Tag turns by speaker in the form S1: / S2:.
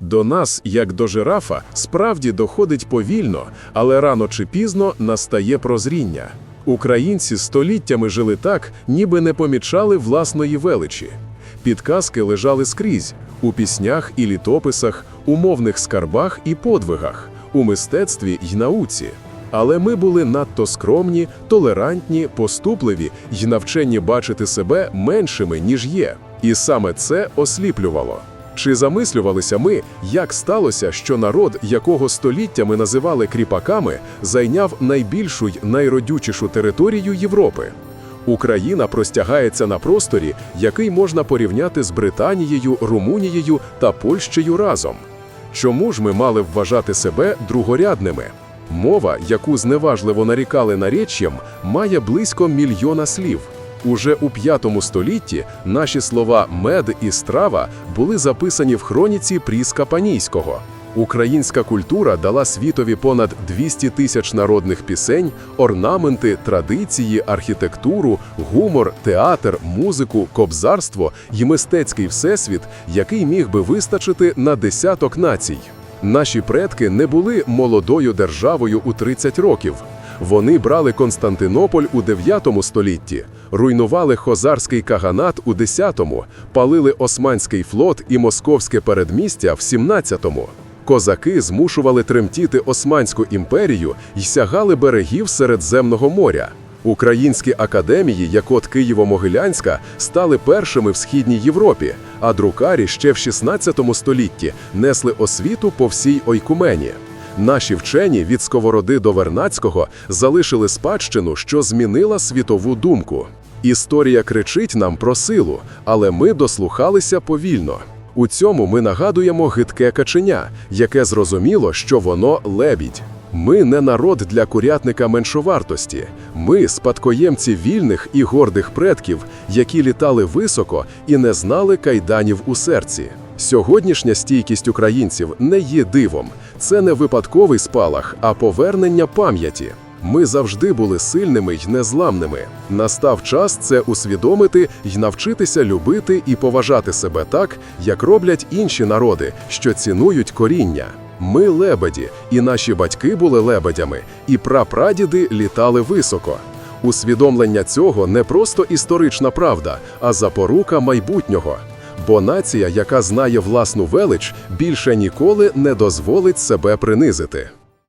S1: До нас, як до жирафа, справді доходить повільно, але рано чи пізно настає прозріння. Українці століттями жили так, ніби не помічали власної величі. Підказки лежали скрізь у піснях і літописах, у мовних скарбах і подвигах, у мистецтві й науці. Але ми були надто скромні, толерантні, поступливі й навчені бачити себе меншими, ніж є. І саме це осліплювало. Чи замислювалися ми, як сталося, що народ, якого століттями називали кріпаками, зайняв найбільшу й найродючішу територію Європи? Україна простягається на просторі, який можна порівняти з Британією, Румунією та Польщею разом. Чому ж ми мали вважати себе другорядними? Мова, яку зневажливо нарікали нареччям, має близько мільйона слів. Уже у п'ятому столітті наші слова мед і страва були записані в хроніці Пріска Панійського. Українська культура дала світові понад 200 тисяч народних пісень, орнаменти, традиції, архітектуру, гумор, театр, музику, кобзарство й мистецький всесвіт, який міг би вистачити на десяток націй. Наші предки не були молодою державою у 30 років. Вони брали Константинополь у 9 столітті, руйнували Хозарський каганат у 10-му, палили Османський флот і Московське передмістя в 17-му. Козаки змушували тремтіти Османську імперію й сягали берегів Середземного моря. Українські академії, як от Києво-Могилянська, стали першими в східній Європі, а друкарі ще в 16 столітті несли освіту по всій ойкумені. Наші вчені від Сковороди до Вернацького залишили спадщину, що змінила світову думку. Історія кричить нам про силу, але ми дослухалися повільно. У цьому ми нагадуємо гидке каченя, яке зрозуміло, що воно лебідь. Ми не народ для курятника меншовартості. Ми спадкоємці вільних і гордих предків, які літали високо і не знали кайданів у серці. Сьогоднішня стійкість українців не є дивом. Це не випадковий спалах, а повернення пам'яті. Ми завжди були сильними й незламними. Настав час це усвідомити й навчитися любити і поважати себе так, як роблять інші народи, що цінують коріння. Ми лебеді, і наші батьки були лебедями, і прапрадіди літали високо. Усвідомлення цього не просто історична правда, а запорука майбутнього. Бо нація, яка знає власну велич, більше ніколи не дозволить себе принизити.